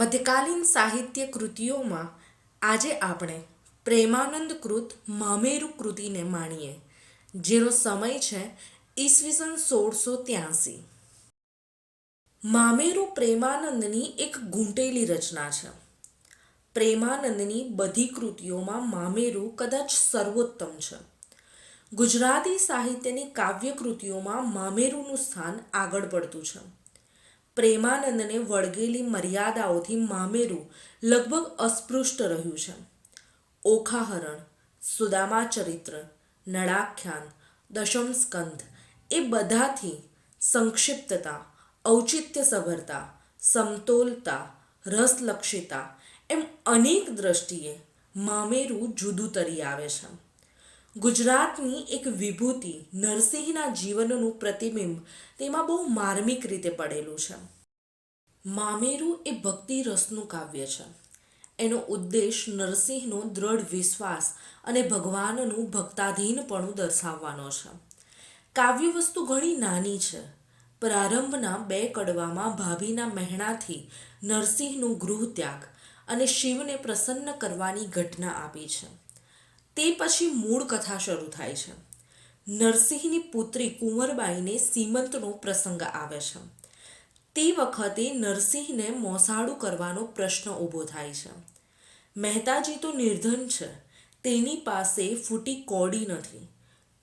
મધ્યકાલીન સાહિત્ય કૃતિઓમાં આજે આપણે પ્રેમાનંદ કૃત મામેરુ કૃતિને માણીએ, જેનો સમય છે ઈસવીસન સોળસો ત્યાસી. મામેરુ પ્રેમાનંદની એક ગૂંટેલી રચના છે. પ્રેમાનંદની બધી કૃતિઓમાં મામેરુ કદાચ સર્વોત્તમ છે. ગુજરાતી સાહિત્યની કાવ્ય કૃતિઓમાં મામેરુનું સ્થાન આગળ પડતું છે. પ્રેમાનંદને વળગેલી મર્યાદાઓથી મામેરું લગભગ અસ્પૃષ્ટ રહ્યું છે. ઓખાહરણ, સુદામા ચરિત્ર, નળાખ્યાન, દશમ સ્કંધ એ બધાથી સંક્ષિપ્તતા ઔચિત્ય સભરતા સમતોલતા, રસલક્ષિતા એમ અનેક દ્રષ્ટિએ મામેરું જુદું તરી આવે છે. ગુજરાતની એક વિભૂતિ નરસિંહના જીવનનું પ્રતિબિંબ તેમાં બહુ માર્મિક રીતે પડેલું છે. મામેરું એ ભક્તિ રસનું કાવ્ય છે. એનો ઉદ્દેશ નરસિંહનો દ્રઢ વિશ્વાસ અને ભગવાનનું ભક્તાધીનપણું દર્શાવવાનો છે. કાવ્ય વસ્તુ ઘણી નાની છે. પ્રારંભના બે કડવામાં ભાભીના મહેણાથી નરસિંહનું ગૃહ ત્યાગ અને શિવને પ્રસન્ન કરવાની ઘટના આપી છે. તે પછી મૂળ કથા શરૂ થાય છે. નરસિંહની પુત્રી કુંવરબાઈને સીમંતનો પ્રસંગ આવે છે. તે વખતે નરસિંહને મોસાળું કરવાનો પ્રશ્ન ઊભો થાય છે. મહેતાજી તો નિર્ધન છે. તેની પાસે ફૂટી કોડી નથી.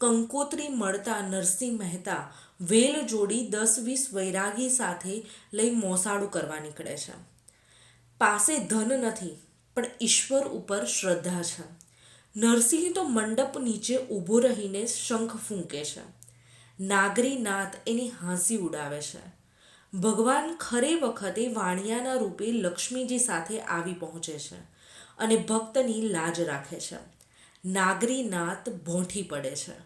કંકોત્રી મળતા નરસિંહ મહેતા વેલ જોડી દસ વીસ વૈરાગી સાથે લઈ મોસાળું કરવા નીકળે છે. પાસે ધન નથી, પણ ઈશ્વર ઉપર શ્રદ્ધા છે. નરસિંહ તો મંડપ નીચે ઊભો રહીને શંખ ફૂંકે છે. નાગરી નાથ એની હાંસી ઉડાવે છે. ભગવાન ખરે વખતે વાણિયાના રૂપે લક્ષ્મીજી સાથે આવી પહોંચે છે અને ભક્તની લાજ રાખે છે. નાગરી નાથ ભોંઠી પડે છે.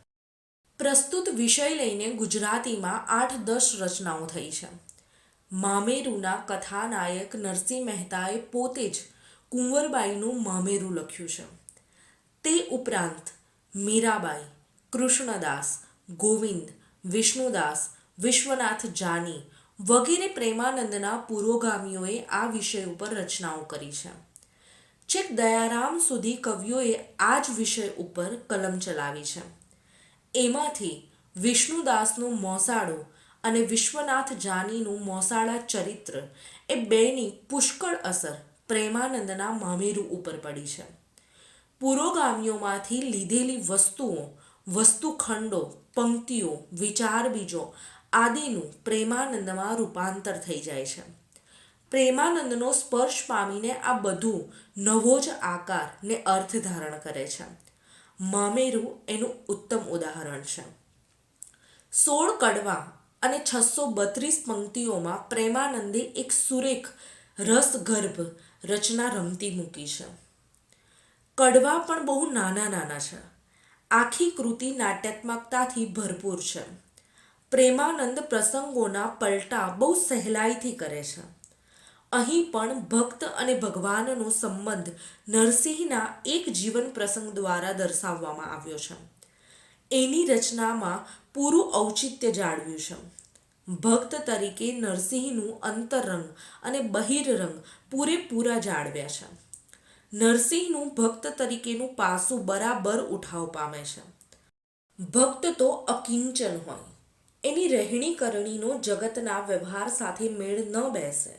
પ્રસ્તુત વિષય લઈને ગુજરાતીમાં આઠ દસ રચનાઓ થઈ છે. મામેરુના કથાનાયક નરસિંહ મહેતાએ પોતે જ કુંવરબાઈનું મામેરું લખ્યું છે. તે ઉપરાંત મીરાબાઈ, કૃષ્ણદાસ, ગોવિંદ, વિષ્ણુદાસ, વિશ્વનાથ જાની વગેરે પ્રેમાનંદના પુરોગામીઓએ આ વિષય ઉપર રચનાઓ કરી છે. છેક દયારામ સુધી કવિઓએ આ જ વિષય ઉપર કલમ ચલાવી છે. એમાંથી વિષ્ણુદાસનું મોસાળું અને વિશ્વનાથ જાનીનું મોસાળા ચરિત્ર એ બેની પુષ્કળ અસર પ્રેમાનંદના મામેરુ ઉપર પડી છે. પુરોગામીઓમાંથી લીધેલી વસ્તુઓ, વસ્તુખંડો, પંક્તિઓ વિચાર બીજો આદિનું પ્રેમાનંદમાં રૂપાંતર થઈ જાય છે. પ્રેમાનંદનો સ્પર્શ પામીને આ બધું નવો જ આકાર ને અર્થ ધારણ કરે છે. મામેરું એનું ઉત્તમ ઉદાહરણ છે. સોળ કડવા અને છસો બત્રીસ પંક્તિઓમાં પ્રેમાનંદે એક સુરેખ રસગર્ભ રચના રમતી મૂકી છે. કડવા પણ બહુ નાના નાના છે. આખી કૃતિ નાટ્યાત્મકતાથી ભરપૂર છે. પ્રેમાનંદ પ્રસંગોના પલટા બહુ સહેલાઈથી કરે છે. અહીં પણ ભક્ત અને ભગવાનનો સંબંધ નરસિંહના એક જીવન પ્રસંગ દ્વારા દર્શાવવામાં આવ્યો છે. એની રચનામાં પૂરું ઔચિત્ય જાળવ્યું છે. ભક્ત તરીકે નરસિંહનું અંતરંગ અને બહિરરંગ પૂરેપૂરા જાળવ્યા છે. નરસિંહનું ભક્ત તરીકેનું પાસું બરાબર ઉઠાવ પામે છે. ભક્ત તો અકિંચન હોય. એની રહેણી કરણીનો જગતના વ્યવહાર સાથે મેળ ન બેસે.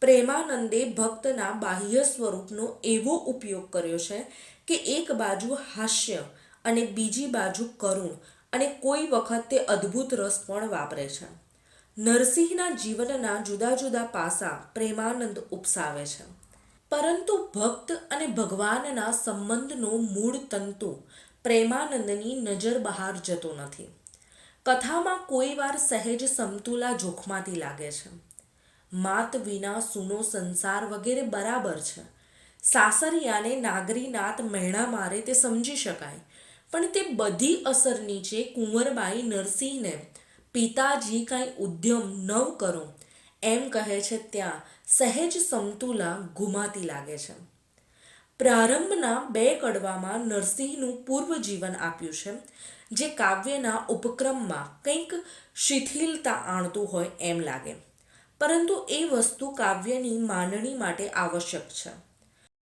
પ્રેમાનંદે ભક્તના બાહ્ય સ્વરૂપનો એવો ઉપયોગ કર્યો છે કે એક બાજુ હાસ્ય અને બીજી બાજુ કરુણ અને કોઈ વખત તે અદ્ભુત રસ પણ વાપરે છે. નરસિંહના જીવનના જુદા જુદા પાસા પ્રેમાનંદ ઉપસાવે છે. પરંતુ ભક્ત અને ભગવાનના સંબંધનો મૂળ તંતુ પ્રેમાનંદની નજર બહાર જતો નથી. કથામાં કોઈ વાર સહેજ સમતુલા જોખમાંથી લાગે છે. માત વિના સૂનો સંસાર વગેરે બરાબર છે. સાસરિયાને નાગરીનાથ મહેણા મારે તે સમજી શકાય, પણ તે બધી અસર નીચે કુંવરબાઈ નરસિંહને, પિતાજી કાંઈ ઉદ્યમ ન કરો. એમ કહે છે ત્યાં સહેજ સમતુલા ગુમાતી લાગે છે. પ્રારંભના બે કડવામાં નરસિંહનું પૂર્વ જીવન આપ્યું છે, જે કાવ્યના ઉપક્રમમાં કંઈક શિથિલતા આણતું હોય એમ લાગે. પરંતુ એ વસ્તુ કાવ્યની માંડણી માટે આવશ્યક છે.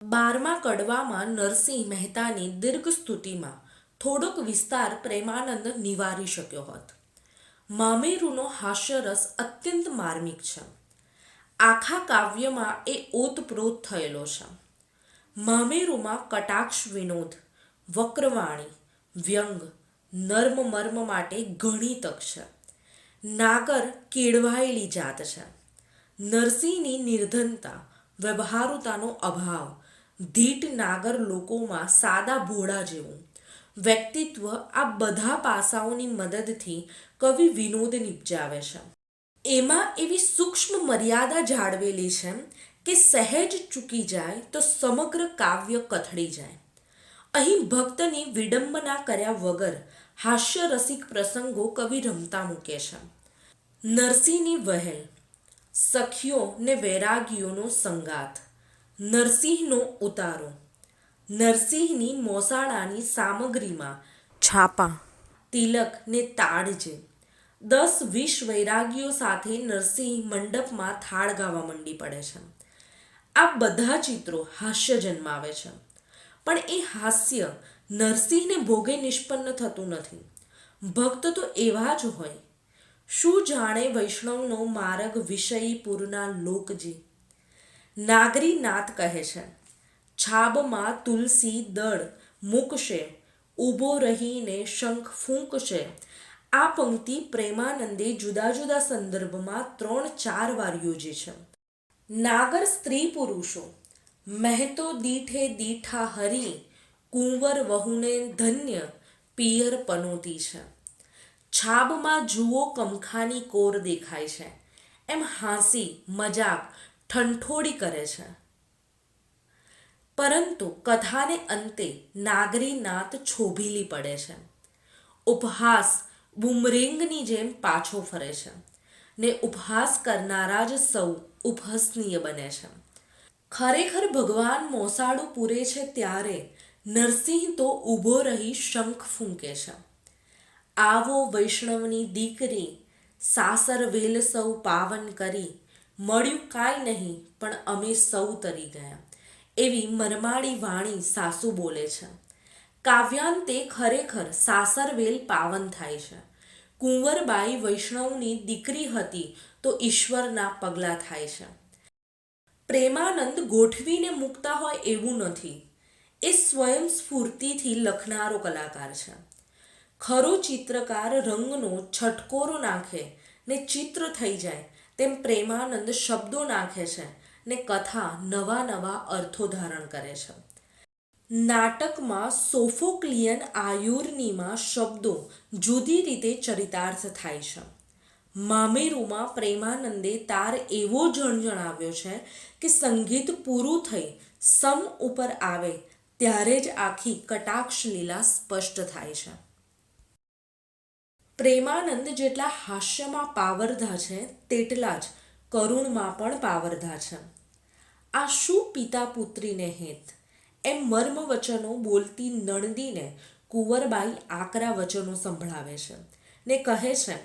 બારમા કડવામાં નરસિંહ મહેતાની દીર્ઘ સ્તુતિમાં થોડોક વિસ્તાર પ્રેમાનંદ નિવારી શક્યો હોત. મામેરુનો હાસ્યરસ અત્યંત માર્મિક છે. આખા કાવ્યમાં એ ઓતપ્રોત થયેલો છે. મામેરુમાં કટાક્ષ વિનોદ, વક્રવાણી, વ્યંગ, નર્મ મર્મ માટે ઘણી તક છે નાગર કેળવાયેલી જાત છે. નરસિંહની નિર્ધનતા, વ્યવહારુતાનો અભાવ, ધીટ નાગર લોકોમાં સાદા ભોળા જેવું. વ્યક્તિત્વ આ બધા પાસાઓની મદદથી કવિ વિનોદ નિપજાવે છે. એમાં એવી સૂક્ષ્મ મર્યાદા જાળવેલી છે કે સહેજ ચૂકી જાય તો સમગ્ર કાવ્ય કથળી જાય. અહીં ભક્તની વિડંબના કર્યા વગર હાસ્યરસિક પ્રસંગો કવિ રમતા મૂકે છે. નરસિંહની વહેલ, સખીઓ ને વૈરાગીઓનો સંગાથ, નરસિંહનો ઉતારો, નરસિંહની મોસાળાની સામગ્રીમાં છાપા, તિલક ને તાડ છે દસ વીસ વૈરાગીઓ સાથે નરસિંહ મંડપમાં થાળ ગાવા મંડી પડે છે. આ બધા ચિત્રો હાસ્ય જન્માવે છે. પણ એ હાસ્ય નરસિંહને ભોગે નિષ્પન્ન થતું નથી. ભક્ત તો એવા જ હોય. શું જાણે વૈષ્ણવનો માર્ગ વિષયી પૂરના લોકજી. નાગરી નાથ કહે છે, છાબમાં તુલસી દળ મૂકશે, ઊભો રહીને શંખ ફૂંકશે આ પંક્તિ પ્રેમાનંદે જુદા જુદા સંદર્ભમાં ત્રણ ચાર વાર યોજી છે. નાગર સ્ત્રી પુરુષો, મહેતો દીઠે દીઠા હરી, કુંવર વહુને ધન્ય, પિયર પનોતી છે. છાબમાં જુઓ કમખાની કોર દેખાય છે. એમ હાંસી, મજાક, ઠંઠોડી કરે છે. પરંતુ કથાને અંતે નાગરી નાત છોભીલી પડે છે. ઉપહાસ બુમરેંગની જેમ પાછો ફરે છે ને ઉપહાસ કરનારા જ સૌ ઉપહસનીય બને છે. ખરેખર ભગવાન મોસાળું પૂરે છે ત્યારે નરસિંહ તો ઊભો રહી શંખ ફૂંકે છે. આવો વૈષ્ણવની દીકરી સાસર વેલ સૌ પાવન કરી મળ્યું કાંઈ નહીં પણ અમે સૌ તરી ગયા. એવી મરમાળી વાણી સાસુ બોલે છે. કાવ્યાંતે ખરેખર સાસરવેલ પાવન થાય છે. કુંવરબાઈ વૈષ્ણવની દીકરી હતી તો ઈશ્વરના પગલાં થાય છે. પ્રેમાનંદ ગોઠવીને મૂકતા હોય એવું નથી. એ સ્વયં સ્ફૂર્તિથી લખનારો કલાકાર છે. ખરો ચિત્રકાર રંગનો છટકોરો નાખે ને ચિત્ર થઈ જાય તેમ પ્રેમાનંદ શબ્દો નાખે છે ને કથા નવા નવા અર્થો ધારણ કરે છે. નાટકમાં સોફોક્લિયન આયુર્નીમાં શબ્દો જુદી રીતે ચરિતાર્થ થાય છે. મામેરુમાં પ્રેમાનંદે તાર એવો જણજણાવ્યો છે કે સંગીત પૂરું થઈ સમ ઉપર આવે ત્યારે જ આખી કટાક્ષ લીલા સ્પષ્ટ થાય છે. પ્રેમાનંદ જેટલા હાસ્યમાં પાવરધા છે તેટલા જ કરુણમાં પણ પાવરધા છે. આ શું પિતા પુત્રીને હેત? એમ મર્મ વચનો બોલતી નણદીને કુંવરબાઈ આકરા વચનો સંભળાવે છે ને કહે છે,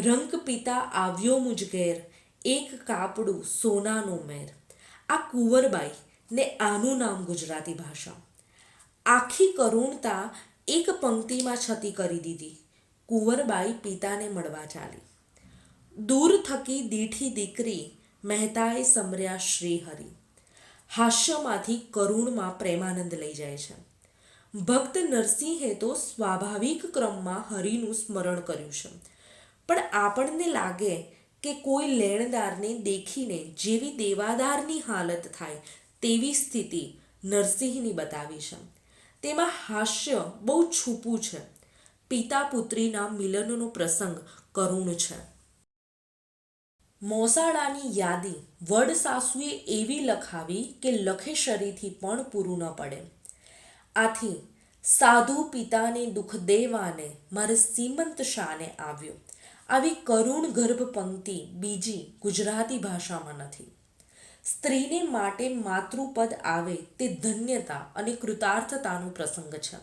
રંગ પિતા આવ્યો મુજ ઘેર, એક કાપડું સોનાનો મેર. આ કુંવરબાઈ ને આનું નામ ગુજરાતી ભાષા. આખી કરુણતા એક પંક્તિમાં છતી કરી દીધી. કુંવરબાઈ પિતાને મળવા ચાલી. દૂર થકી દીઠી દીકરી મહેતાએ સમર્યા શ્રીહરિ. હાસ્યમાંથી કરુણમાં પ્રેમાનંદ લઈ જાય છે. ભક્ત નરસિંહે તો સ્વાભાવિક ક્રમમાં હરિનું સ્મરણ કર્યું છે. પણ આપણને લાગે કે કોઈ લેણદારને દેખીને જેવી દેવાદારની હાલત થાય તેવી સ્થિતિ નરસિંહની બતાવી છે. તેમાં હાસ્ય બહુ છૂપું છે. પિતા પુત્રીના મિલનનો પ્રસંગ કરુણ છે. મોસાળાની યાદી વડસાસુએ એવી લખાવી કે લખેશરીથી પણ પૂરું ન પડે. આથી સાધુ પિતાને દુઃખ દેવાને મારે સીમંત શાને આવ્યો. આવી કરુણ ગર્ભ પંક્તિ બીજી ગુજરાતી ભાષામાં નથી. સ્ત્રીને માટે માતૃપદ આવે તે ધન્યતા અને કૃતાર્થતાનો પ્રસંગ છે.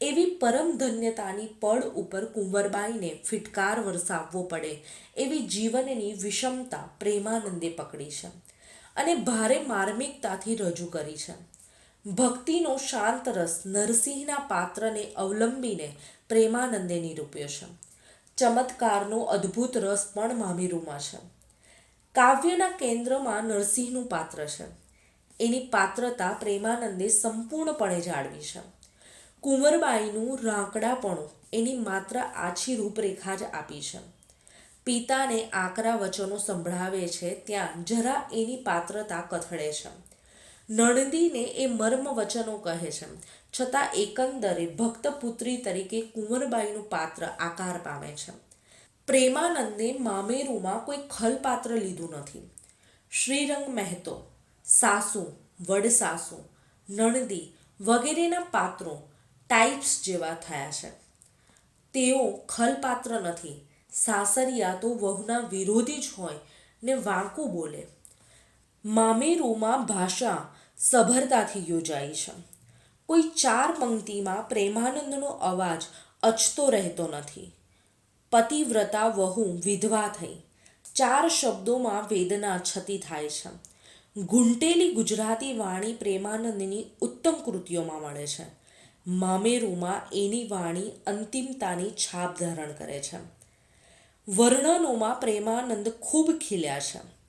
એવી પરમ ધન્યતાની પળ ઉપર કુંવરબાઈને ફિટકાર વરસાવવો પડે, એવી જીવનની વિષમતા પ્રેમાનંદે પકડી છે અને ભારે માર્મિકતાથી રજૂ કરી છે. ભક્તિનો શાંત રસ નરસિંહના પાત્રને અવલંબીને પ્રેમાનંદે નિરૂપ્યો છે. ચમત્કારનો અદ્ભુત રસ પણ મામીરૂમાં છે. કાવ્યના કેન્દ્રમાં નરસિંહનું પાત્ર છે. એની પાત્રતા પ્રેમાનંદે સંપૂર્ણપણે જાળવી છે. કુંવરબાઈનું રાંકડાપણું એની માત્ર આછી રૂપરેખા જ આપી છે. પિતાને આકરા વચનો સંભળાવે છે ત્યાં જરા એની પાત્રતા કથળે છે. નણદીને એ મર્મ વચનો કહે છે, છતાં એકંદરે ભક્તપુત્રી તરીકે કુંવરબાઈનું પાત્ર આકાર પામે છે. પ્રેમાનંદે મામેરુમાં કોઈ ખલપાત્ર લીધું નથી. શ્રીરંગ મહેતો, સાસુ, વડસાસુ, નણદી વગેરેના પાત્રો ટાઈપ્સ જેવા થયા છે. તેઓ ખલપાત્ર નથી. સાસરિયા તો વહુના વિરોધી જ હોય ને વાંકું બોલે. મામેરુમાં ભાષા સભરતાથી યોજાઈ છે. કોઈ ચાર પંક્તિમાં પ્રેમાનંદનો અવાજ અચતો રહેતો નથી. પતિવ્રતા વહુ વિધવા થઈ. ચાર શબ્દોમાં વેદના છતી થાય છે. ઘૂંટેલી ગુજરાતી વાણી પ્રેમાનંદની ઉત્તમ કૃતિઓમાં મળે છે. મામેરુમાં એની વાણી અંતિમતાની છાપ ધારણ કરે છે. વર્ણનોમાં પ્રેમાનંદ ખૂબ ખીલ્યા છે.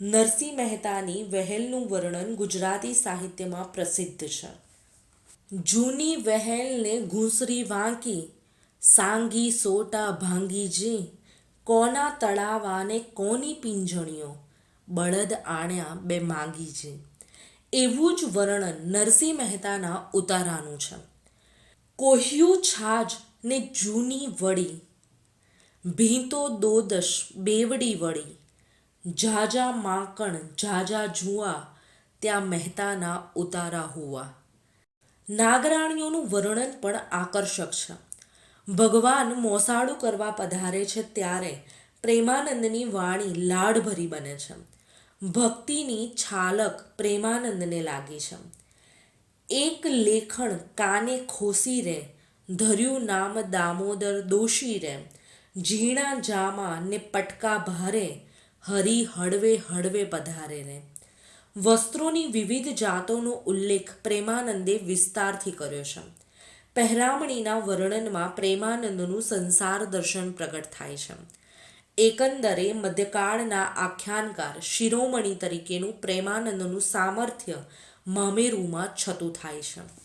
નરસિંહ મહેતાની વહેલનું વર્ણન ગુજરાતી સાહિત્યમાં પ્રસિદ્ધ છે. જૂની વહેલને ઘૂંસરી વાંકી, સાંગી સોટા ભાંગી કોના કોના તળાવાને કોની પિંજણીઓ, બળદ આણ્યા બે માંગી જી. એવું જ વર્ણન નરસિંહ મહેતાના ઉતારાનું છે. કોહ્યું છાજ ને જૂની વળી ભીંતો દોદશ બેવડી વળી ઝાઝા માકણ, ઝાઝા જુઆ, ત્યાં મહેતાના ઉતારા હુવા નાગરાણીઓનું વર્ણન પણ આકર્ષક છે. ભગવાન મોસાળું કરવા પધારે છે ત્યારે પ્રેમાનંદની વાણી લાડભરી બને છે. ભક્તિની છાલક પ્રેમાનંદને લાગી છે. એક લેખણ કાને ખોસી રે, ધર્યું નામ દામોદર દોષી રે. ઝીણા જામા ને પટકા ભારે, હરી હળવે હળવે પધારે રે. વસ્ત્રોની વિવિધ જાતોનો ઉલ્લેખ પ્રેમાનંદે વિસ્તારથી કર્યો છે. પહેરામણીના વર્ણનમાં પ્રેમાનંદનું સંસાર દર્શન પ્રગટ થાય છે. એકંદરે મધ્યકાળના આખ્યાનકાર શિરોમણી તરીકેનું પ્રેમાનંદનું સામર્થ્ય મામેરુમાં છતું થાય છે.